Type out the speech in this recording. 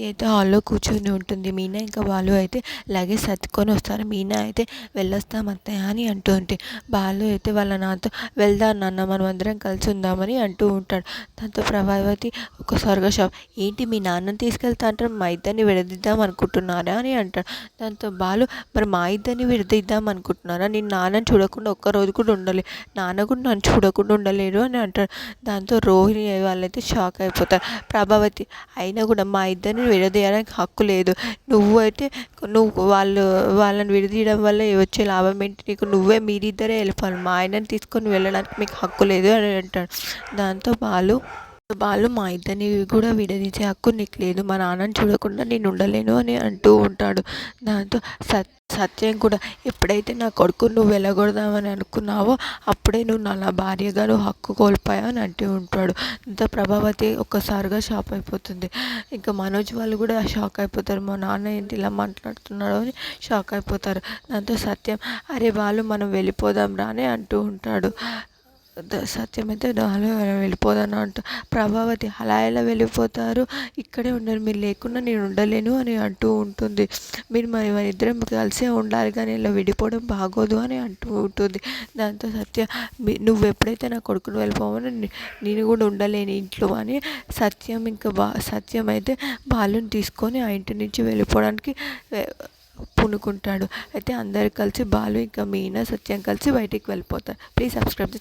ప్రీతి అయితే హాల్లో కూర్చొని ఉంటుంది. మీనా ఇంకా బాలు అయితే లగేజ్ సర్దుకొని వస్తారు. మీనా అయితే వెళ్ళొస్తాం అత్తయ్య అని అంటూ ఉంటే బాలు అయితే వాళ్ళ నాతో వెళ్దాం నాన్న మనం అందరం కలిసి ఉందామని అంటూ ఉంటాడు. దాంతో ప్రభావతి ఒకసారిగా షాప్ ఏంటి మీ నాన్నని తీసుకెళ్తా అంటారు? మా ఇద్దరిని విడదీద్దాం అనుకుంటున్నారా? అని అంటాడు. దాంతో బాలు మరి మా ఇద్దరిని విడదీద్దాం అనుకుంటున్నారా? నేను నాన్నని చూడకుండా ఒక్క రోజు కూడా ఉండలే. నాన్న కూడా నన్ను చూడకుండా ఉండలేరు అని అంటాడు. దాంతో రోహిణి వాళ్ళైతే షాక్ అయిపోతారు. ప్రభావతి అయినా కూడా మా ఇద్దరిని విడదీయడానికి హక్కు లేదు. నువ్వు అయితే నువ్వు వాళ్ళు వాళ్ళని విడదీయడం వల్ల వచ్చే లాభం ఏంటి? నీకు నువ్వే మీరిద్దరే వెళ్ళిపోవాలి. మా ఆయనని తీసుకొని వెళ్ళడానికి మీకు హక్కు లేదు అని అంటాడు. దాంతో బాలు వాళ్ళు మా ఇద్దరిని కూడా విడదీసే హక్కు నీకు లేదు. మా నాన్నని చూడకుండా నేను ఉండలేను అని అంటూ ఉంటాడు. దాంతో సత్ సత్యం కూడా ఎప్పుడైతే నా కొడుకు నువ్వు వెళ్ళగొడదామని అనుకున్నావో అప్పుడే నువ్వు నా భార్యగా నువ్వు హక్కు కోల్పోయావు అని అంటూ ఉంటాడు. ఇంత ప్రభావతి ఒక్కసారిగా షాక్ అయిపోతుంది. ఇంకా మనోజ్ వాళ్ళు కూడా షాక్ అయిపోతారు. మా నాన్న ఏంటి ఇలా మాట్లాడుతున్నాడు అని షాక్ అయిపోతారు. దాంతో సత్యం అరే వాళ్ళు మనం వెళ్ళిపోదాం రానే అని అంటూ ఉంటాడు. సత్యమైతే అలా వెళ్ళిపోదాను అంట. ప్రభావతి అలా ఎలా వెళ్ళిపోతారు? ఇక్కడే ఉండరు మీరు లేకుండా నేను ఉండలేను అని అంటూ ఉంటుంది. మీరు మరి మన ఇద్దరం కలిసే ఉండాలి కానీ ఇలా విడిపోవడం బాగోదు అని అంటూ ఉంటుంది. దాంతో సత్య నువ్వు ఎప్పుడైతే నా కొడుకుని వెళ్ళిపోవని నేను కూడా ఉండలేను ఇంట్లో అని సత్యం ఇంకా బా సత్యం అయితే బాలుని తీసుకొని ఆ ఇంటి నుంచి వెళ్ళిపోవడానికి పూనుకుంటాడు. అయితే అందరు కలిసి బాలు ఇంకా మీనా సత్యం కలిసి బయటికి వెళ్ళిపోతారు. Please subscribe